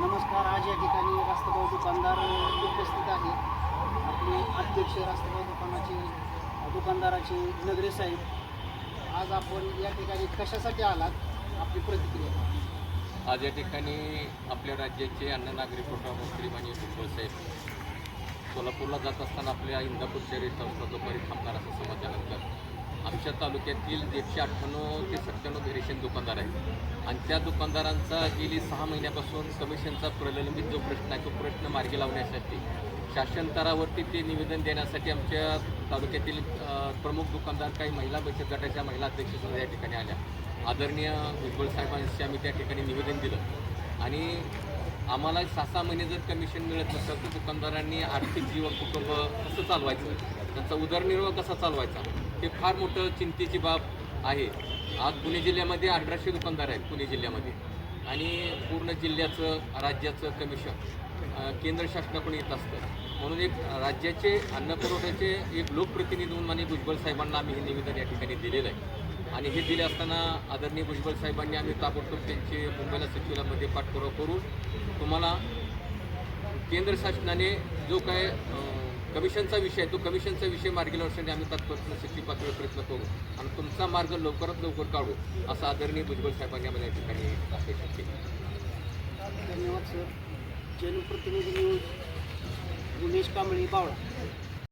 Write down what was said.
नमस्कार. आज या ठिकाणी रास्तभाऊ दुकानदार उपस्थित आहे आपले अध्यक्ष रास्तभाऊ दुकानाचे दुकानदाराचे नगरे साहेब. आज आपण या ठिकाणी कशासाठी आलात? आपली प्रतिक्रिया आज या ठिकाणी आपल्या राज्याचे अन्न नागरी पुरवठा मंत्री माननीय साहेब. सोलापूरला जात असताना आपल्या इंदापूरच्या रेट हाऊसला दुपारी थांबणार असं समजल्यानंतर आमच्या तालुक्यातील एकशे अठ्ठ्याण्णव ते सत्त्याण्णव रेशन दुकानदार आहेत. आणि त्या दुकानदारांचा गेली सहा महिन्यापासून कमिशनचा प्रलंबित जो प्रश्न आहे तो प्रश्न मार्गी लावण्यासाठी शासन स्तरावरती ते निवेदन देण्यासाठी आमच्या तालुक्यातील प्रमुख दुकानदार काही महिला बचत गटाच्या महिला अध्यक्षसुद्धा या ठिकाणी आल्या. आदरणीय भुजबळ साहेबांशी आम्ही त्या ठिकाणी निवेदन दिलं. आणि आम्हाला सहा सहा महिने जर कमिशन मिळत नसेल तर दुकानदारांनी आर्थिक जीवन कुटुंब कसं चालवायचं? त्यांचा उदरनिर्वाह कसा चालवायचा? हे फार मोठं चिंतेची बाब आहे. आज पुणे जिल्ह्यामध्ये अठराशे दुकानदार आहेत पुणे जिल्ह्यामध्ये. आणि पूर्ण जिल्ह्याचं राज्याचं कमिशन केंद्र शासनाकडून येत असतं. म्हणून एक राज्याचे अन्न पुरवठ्याचे एक लोकप्रतिनिधी म्हणून माने भुजबळ साहेबांना आम्ही हे निवेदन या ठिकाणी दिलेलं आहे. आणि हे दिले असताना आदरणीय भुजबळ साहेबांनी आम्ही ताबडतोब त्यांचे मुंबईला सचिवालयामध्ये पाठपुरावा करून तुम्हाला केंद्र शासनाने जो काय कमिशनचा विषय आहे तो कमिशनचा विषय मार्गी लावण्यासाठी आम्ही तात्पुरता शक्ती पातळीवर प्रयत्न करू आणि तुमचा मार्ग लवकरात लवकर काढू असं आदरणीय भुजबळ साहेबांनी आम्हाला या ठिकाणी अपेक्षा केली धन्यवाद सर. जनप्रतिनिधी न्यूज उमेश कांबळे बावळा.